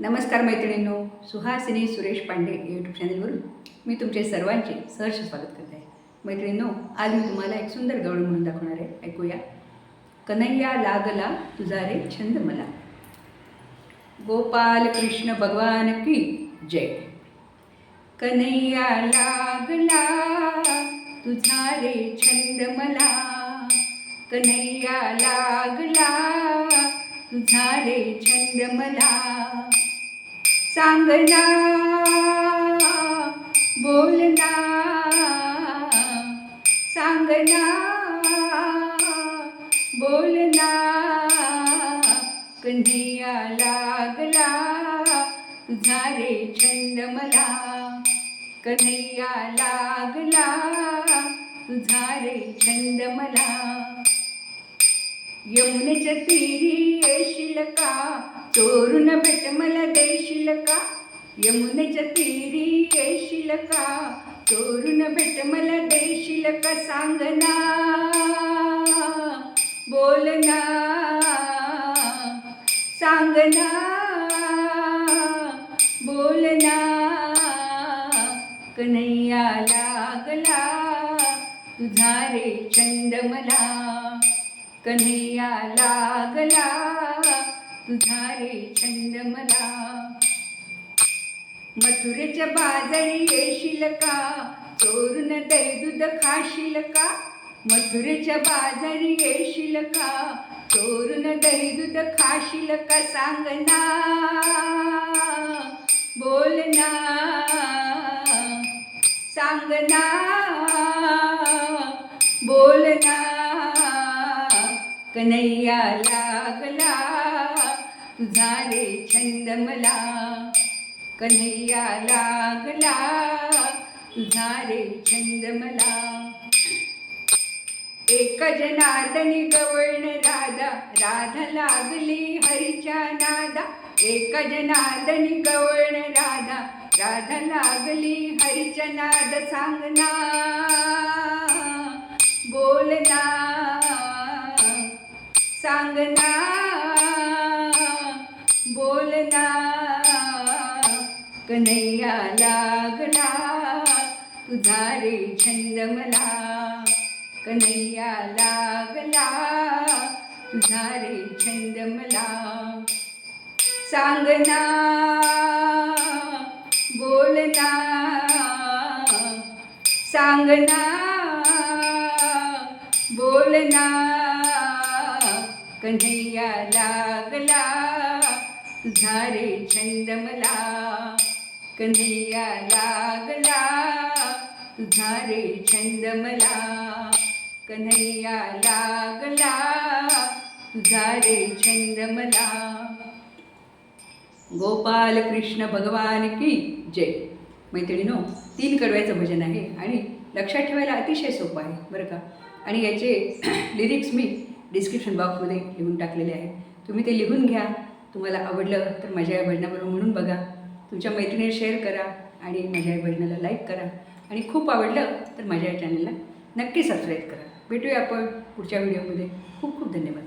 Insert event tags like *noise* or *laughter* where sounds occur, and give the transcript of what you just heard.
नमस्कार मैत्रिणींनो सुहासिनी सुरेश पांडे यूट्यूब चॅनलवरून मी तुमचे सर्वांचे सहर्ष स्वागत करते आहे. मैत्रिणींनो आज मी तुम्हाला एक सुंदर गवळ म्हणून दाखवणार आहे. ऐकूया. कन्हैया लागला तुझा रे छंद मला. गोपाल कृष्ण भगवान की जय. कन्हैया लागला तुझा रे छंद मला. कन्हैया लागला तुझा रे छंद मला. सांगना बोलना सांगना बोलना कन्हैया लागला तुझा रे छंद मला. कन्हैया लागला तुझा रे छंद मला. यमुनेच्या तिरी येशील का? चोरून भेट मला देशील का? यमुनेच्या तिरी येशील का? चोरून भेट मला देशील का? सांगना बोलना बोल बोलना कन्हैया लागला तुझा रे छंद मला. कन्हैया लागला तुझा रे छंद मला. मथुरेच्या बाजारी येशील का? चोरून दही दूध खाशील का? मथुरेच्या बाजारी येशील का? चोरून दही दूध खाशील का? सांगना बोलना बोल बोलना कन्हैया लागला. तुझा रे छंद मला कन्हैया लागला. तुझा रे छंद मला एक जनार्दनी गवळण राधा राधा लागली हरीच्या नादा. एक जनार्दनी गवळण राधा राधा लागली हरीच्या नाद सांगना बोलना सांगना कन्हैया लागला तुझा रे छंद मला. कन्हैया लागला तुझा रे छंद मला. सांगना बोलना सांगना बोलना. कन्हैया लागला तुझा रे छंद मला. कन्हैया लागला तुझा रे छंद मला कन्हैया लागला तुझा रे छंद मला गोपाल कृष्ण भगवान की जय. मैत्रिणीनो तीन कडव्याचं भजन आहे आणि लक्षात ठेवायला अतिशय सोपं आहे बरं का? आणि याचे *clears throat* लिरिक्स मी डिस्क्रिप्शन बॉक्समध्ये लिहून टाकलेले आहे. तुम्ही ते लिहून घ्या. तुम्हाला आवडलं तर माझ्या या भजनाबरोबर म्हणून बघा. तुमच्या मैत्रिणीला शेअर करा आणि माझ्या आई बहिणीला लाईक करा. आणि खूप आवडलं तर माझ्या या चॅनलला नक्की सबस्क्राईब करा. भेटूया आपण पुढच्या व्हिडिओमध्ये खूप खूप धन्यवाद.